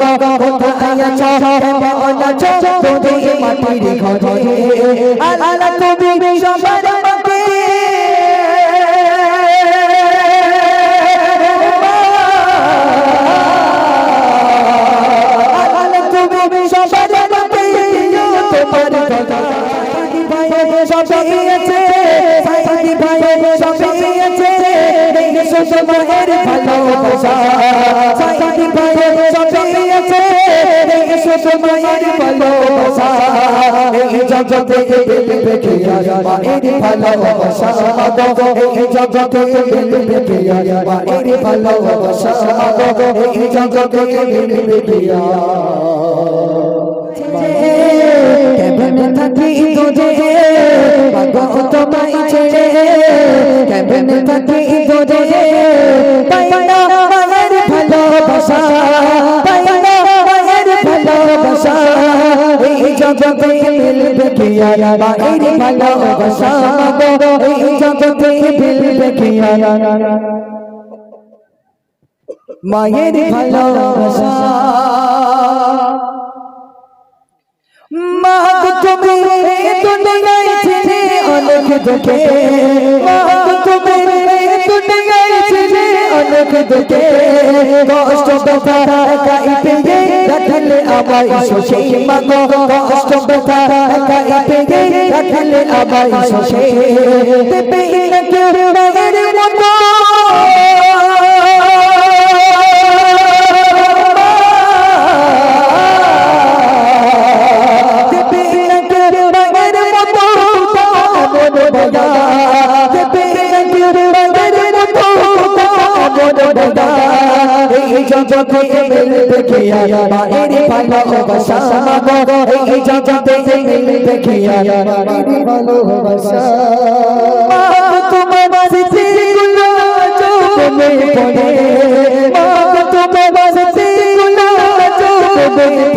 কোথায় আছো কেমন আছো তোদের মাটির ঘরে আল্লাহ তুমি সবার তুমি কথা সবই ভালোবাসা সাইদি ভাই সবই আছে শুধু মায়ের ভালোবাসা। এই জগতে দেখে মায়ের ভালোবাসা। এই জগতে দেখে মায়ের ভালোবাসা। এই জগতে দেখে কেমন জগতে মিলবে কি মায়ের ভালোবাসা এই জগতে মিলবে কি মায়ের ভালোবাসা মা তুমি দুনিয়ায় ছিলে অনেক দুঃখে মা তুমি দুনিয়ায় ছিলে অনেক দুঃখে কষ্ট ব্যথা কাইতে রাখলে আমায় মাগো কষ্ট ব্যথা কাইতে রাখলে আবাই শোষে দেবে ইনকে এই জগতে দেখিয়া মায়ের ভালোবাসা। তোমার স্মৃতিগুলো চোখে পড়ে। তোমার স্মৃতিগুলো চোখে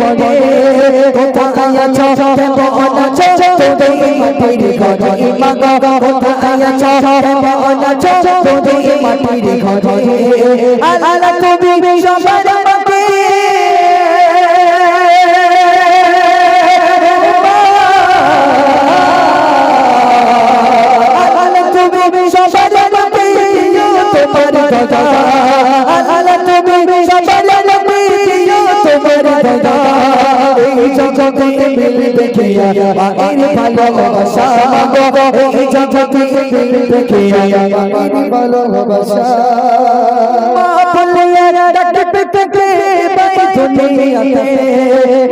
পড়ে। কোথায় আছো? কেমন আছো? তোদের মাটির ঘরে। মাগো কোথায় আছো? কেমন আছো? তোদের মাটির ঘরে। আল্লাহ তুমি সবার জগতে মিলবে কিয়া মায়ের ভালোবাসা এই জগতে মিলবে কিয়া মায়ের ভালোবাসা। মা বলিয়া ডাকতে থেকে বাই দুনিয়াতে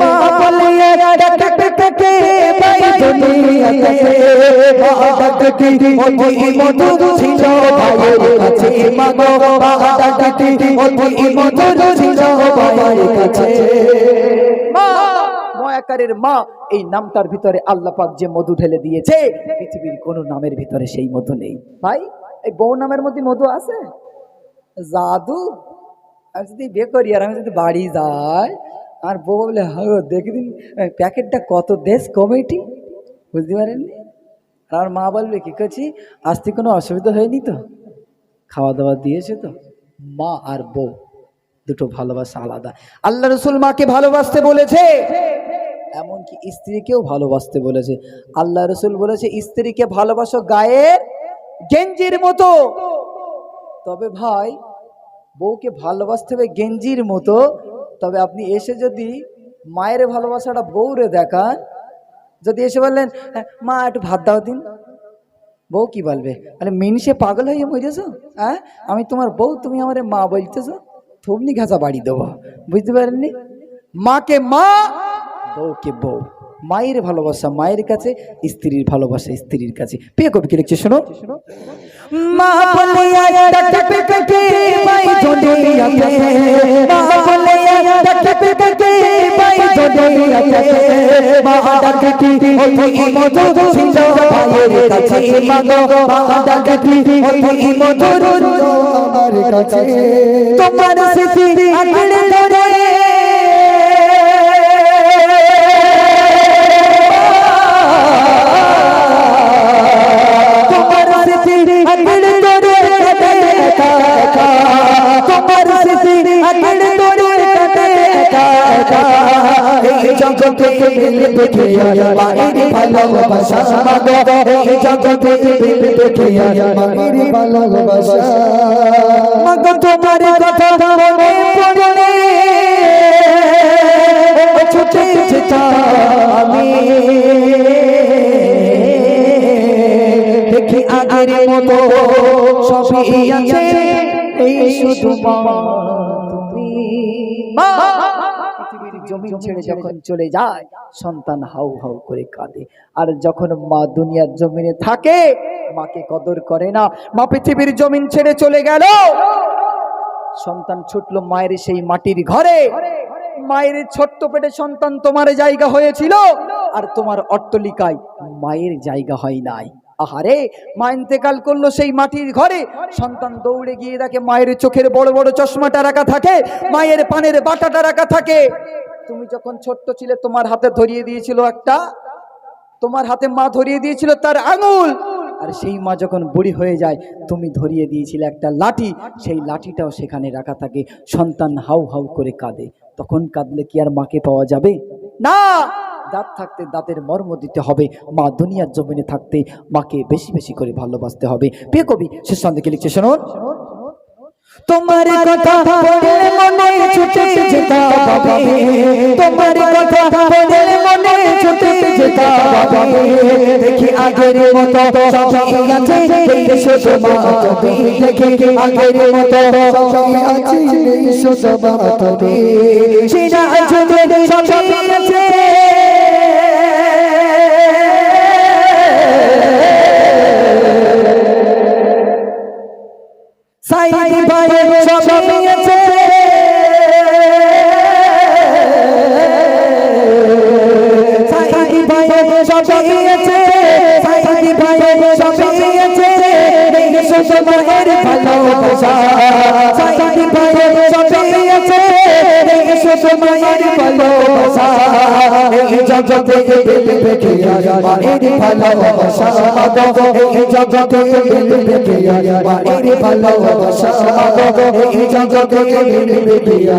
মা বলিয়া ডাকতে থেকে বাই দুনিয়াতে ডাকতে ওই মধুর ছিল ভাইয়ের কাছে। মা ডাকতে ওই মধুর ছিল ভাইয়ের কাছে। ময়াকারের মা, এই নামটার ভিতরে আল্লাহ পাক যে মধু ঢেলে দিয়েছে, পৃথিবীর কোন নামের ভিতরে সেই মধু নেই। ভাই, এই বউ নামের মধ্যে মধু আছে? জাদু? আমি যদি বিয়ে করি আর আমি যদি বাড়ি যাই, আর বউ বলে হ্যাঁ প্যাকেটটা কত দেশ কমিটি? বুঝতে পারেননি? আর মা বলবে, কি করছি আসতে কোনো অসুবিধা হয়নি তো? খাওয়া দাওয়া দিয়েছে তো? মা আর বউ, দুটো ভালোবাসা আলাদা। আল্লাহ রসুল মাকে ভালোবাসতে বলেছে এমনকি স্ত্রীকেও ভালোবাসতে বলেছে। আল্লাহ রসুল বলেছে স্ত্রীকে ভালোবাসো গায়ের গেঞ্জির মতো। তবে ভাই বউকে ভালোবাসতে হবে গেঞ্জির মতো। তবে আপনি এসে যদি মায়ের ভালোবাসাটা বউরে দেখান যদি এসে বললেন "হ্যাঁ, মা একটু ভাত দাও দিন। বউ কি বলবে? আরে মিনসে পাগল হয়ে মরেছ? হ্যাঁ? আমি তোমার বউ তুমি আমার মা বলতেছ? থুবনি ঘাসা বাড়ি দেবো। বুঝতে পারেননি? মাকে মা বউকে বউ। মায়ের ভালোবাসা, মায়ের কাছে, স্ত্রীর ভালোবাসা, স্ত্রীর কাছে। প্রিয় কবি কি লিখছে শোনো? তোমার বিল দেখে মায়ের ভালোবাসা। মাগো এই জগতে বিল দেখে মায়ের ভালোবাসা। মাগো, তোমার কথা মনে পড়লে ছুটে শুধু জমিন ছেড়ে যখন চলে যায় সন্তান হাউ হাউ করে কাঁদে। আর যখন মা দুনিয়ার জমিনে থাকে মাকে কদর করে না মা পৃথিবীর জমিন ছেড়ে চলে গেল। সন্তান ছুটলো মায়ের সেই মাটির ঘরে। মায়ের ছোট্ট পেটে সন্তান তোমার জায়গা হয়েছিল আর তোমার অট্টলিকায় মায়ের জায়গা হয় নাই। আহারে মা ইন্তেকাল করল সেই মাটির ঘরে। সন্তান দৌড়ে গিয়ে দেখে মায়ের চোখের বড় বড় চশমাটা রাখা থাকে মায়ের পানের বাটাটা রাখা থাকে। তুমি যখন ছোট্ট ছিলে, তোমার হাতে ধরিয়ে দিয়েছিল একটা, তোমার হাতে মা ধরিয়ে দিয়েছিল তার আঙুল। আর সেই মা যখন বুড়ি হয়ে যায়, তুমি ধরিয়ে দিয়েছিলে একটা লাঠি। সেই লাঠিটাও সেখানে রাখা থাকে। সন্তান হাউ হাউ করে কাঁদে। তখন কাঁদলে কি আর মাকে পাওয়া যাবে? না! দাঁত থাকতে দাঁতের মর্ম দিতে হবে। মা দুনিয়ার জমিনে থাকতে মাকে বেশি বেশি করে ভালোবাসতে হবে। প্রিয় কবি, শেষ সন্দেহে লিখছে, শুনুন। তোমার কথা পড়লে মনে ছুটে যেতাম বাবা তোমার কথা পড়লে মনে ছুটে যেতাম বাবা দেখি আগের মতো সবই আছে তুমি দেখি আগের মতো সবই আছে মা তুমি সেরা যুগে সবই আছে সাইদি ভাই সবই আছে সাইদি ভাই সবই আছে সাইদি ভাই সবই আছে এই শুধু মায়ের ভালোবাসা। সাইদি ভাই সবই আছে এই শুধু মায়ের ভালোবাসা। এই জগতে দিল দেখে মায়ের ভালোবাসা। এই জগতে দিল দেখে মায়ের ভালোবাসা এই জগতে দিল